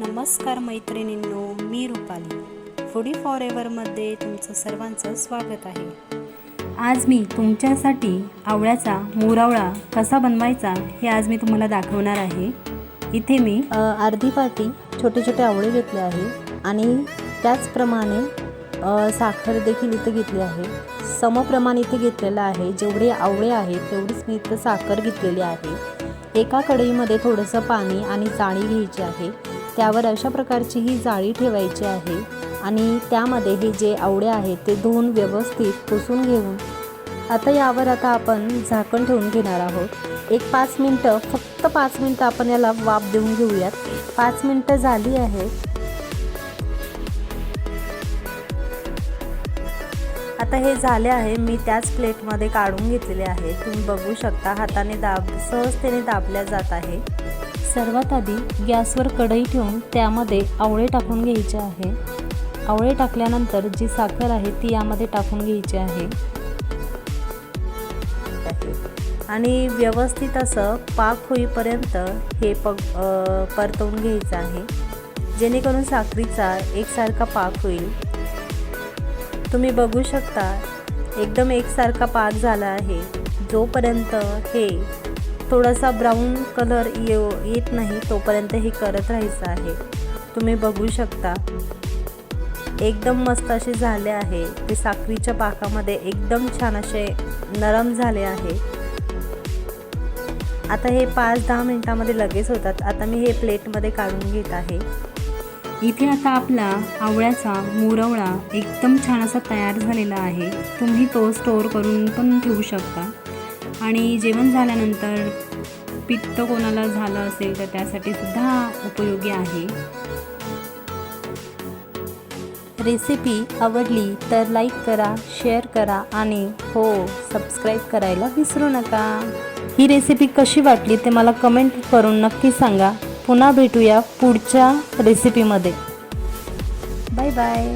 नमस्कार मैत्रिणींनो मी रुपाली. फुडी फॉर एव्हरमध्ये तुमचं सर्वांचं स्वागत आहे. आज मी तुमच्यासाठी आवळ्याचा मोरावळा कसा बनवायचा हे आज मी तुम्हाला दाखवणार आहे. इथे मी अर्धी पाटी छोटे छोटे आवळे घेतले आहे आणि त्याचप्रमाणे साखर देखील इथं घेतली आहे. समप्रमाण इथे घेतलेलं आहे. जेवढे आवळे आहेत तेवढीच मी इथं साखर घेतलेली आहे. एका कढईमध्ये थोडंसं पाणी आणि जाळी घ्यायची आहे. त्यावर अशा प्रकारची ही जाळी ठेवायची आहे आणि त्यामध्ये हे जे आवडे आहेत ते धुवून व्यवस्थित पुसून घेऊन आता यावर आता आपण झाकण ठेवून घेणार आहोत. एक पाच मिनटं फक्त पाच मिनटं आपण याला वाफ देऊन घेऊयात. पाच मिनटं झाली आहेत. आता हे झाले आहे मी त्याच प्लेटमध्ये काढून घेतलेले आहे. तुम्ही बघू शकता हाताने दाब सहजतेने दाबल्या जात आहे. सर्वात आधी गॅसवर कढई ठेवून त्यामध्ये आवळे टाकून घ्यायचे आहे. आवळे टाकल्यानंतर जी साखर आहे ती यामध्ये टाकून घ्यायची आहे. आणि व्यवस्थित असं पाक होईपर्यंत हे पग परतवून घ्यायचं आहे. जेणेकरून साखरीचा एकसारखा पाक होईल. तुम्ही बघू शकता एकदम एकसारखा पाक झाला आहे. जोपर्यंत हे थोडासा ब्राऊन कलर येऊ येत नाही तोपर्यंत हे करत राहायचं आहे. तुम्ही बघू शकता. एकदम मस्त असे झाले आहे. ते साखरीच्या पाकामध्ये एकदम छान असे नरम झाले आहे. आता हे पाच दहा मिनटामध्ये लगेच होतात. आता मी हे प्लेटमध्ये काढून घेत आहे. इथे आता आपला आवळ्याचा मुरवळा एकदम छान असा तयार झालेला आहे. तुम्ही तो स्टोअर करून पण ठेवू शकता. आणि जेवण झाल्यानंतर पित्त कोणाला झालं असेल तर त्यासाठी सुद्धा उपयोगी आहे. रेसिपी आवडली तर लाईक करा शेअर करा आणि हो सबस्क्राईब करायला विसरू नका. ही रेसिपी कशी वाटली ते मला कमेंट करून नक्की सांगा. पुन्हा भेटूया पुढच्या रेसिपीमध्ये बाय बाय